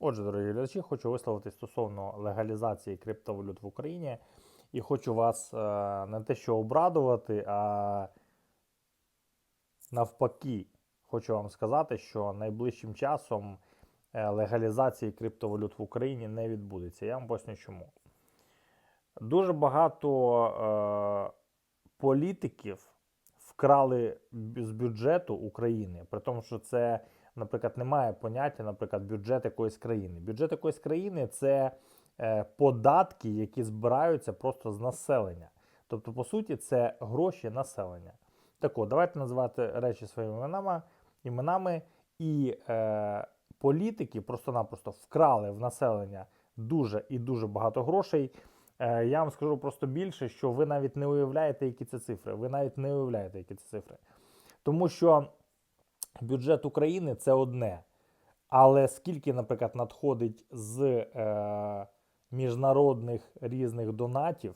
Отже, дорогі глядачі, хочу висловити стосовно легалізації криптовалют в Україні. І хочу вас е, не те, що обрадувати, а навпаки, хочу вам сказати, що найближчим часом е, легалізації криптовалют в Україні не відбудеться. Я вам поясню чому. Дуже багато е, політиків вкрали з бюджету України, при тому, що це, наприклад, немає поняття, наприклад, бюджет якоїсь країни. Бюджет якоїсь країни це е, податки, які збираються просто з населення. Тобто, по суті, це гроші населення. Так от, давайте називати речі своїми іменами, іменами і е, політики просто-напросто вкрали в населення дуже і дуже багато грошей. Е, я вам скажу просто більше, що ви навіть не уявляєте, які це цифри. Ви навіть не уявляєте, які це цифри. Тому що бюджет України це одне. Але скільки, наприклад, надходить з е, міжнародних різних донатів,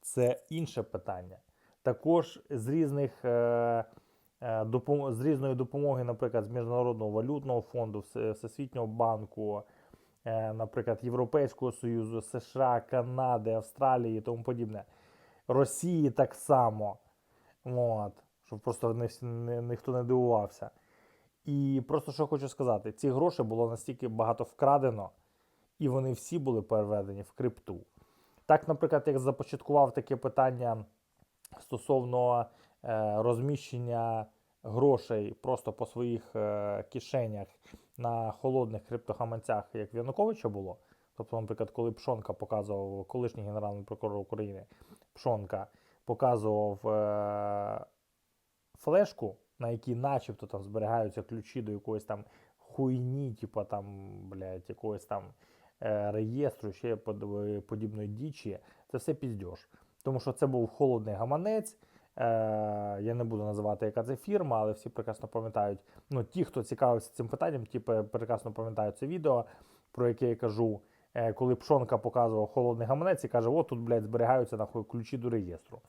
це інше питання. Також з різних е, е, допом- з різної допомоги, наприклад, з Міжнародного валютного фонду, Всесвітнього банку, наприклад, Європейського Союзу, США, Канади, Австралії і тому подібне. Росії так само. От, щоб просто не, не, ніхто не дивувався. І просто що хочу сказати: ці гроші було настільки багато вкрадено, і вони всі були переведені в крипту. Так, наприклад, як започаткував таке питання стосовно е, розміщення грошей просто по своїх е, кишенях на холодних криптогаманцях, як в Януковича було. Тобто, наприклад, коли Пшонка показував, колишній генеральний прокурор України Пшонка показував е, флешку, на якій начебто там зберігаються ключі до якоїсь там хуйні, типу там, блядь, якогось там е, реєстру, ще под- подібної дічі, це все піздьош. Тому що це був холодний гаманець. Е, я не буду називати, яка це фірма, але всі прекрасно пам'ятають. Ну, ті, хто цікавився цим питанням, ті прекрасно пам'ятають це відео, про яке я кажу. Е, коли Пшонка показував холодний гаманець і каже: от тут, блядь, зберігаються нахуй ключі до реєстру.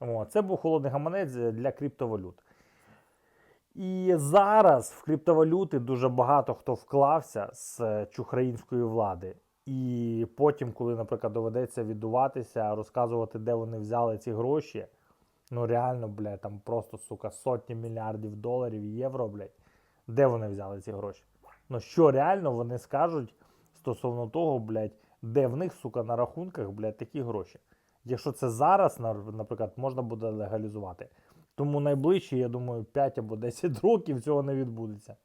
О, це був холодний гаманець для криптовалют. І зараз в криптовалюти дуже багато хто вклався з е, чухраїнської влади. І потім, коли, наприклад, доведеться віддуватися, розказувати, де вони взяли ці гроші, ну реально, блядь, там просто, сука, сотні мільярдів доларів, євро, блядь, де вони взяли ці гроші? Ну що реально вони скажуть стосовно того, блядь, де в них, сука, на рахунках, блядь, такі гроші. Якщо це зараз, на- наприклад, можна буде легалізувати. Тому найближчі, я думаю, 5 або 10 років цього не відбудеться.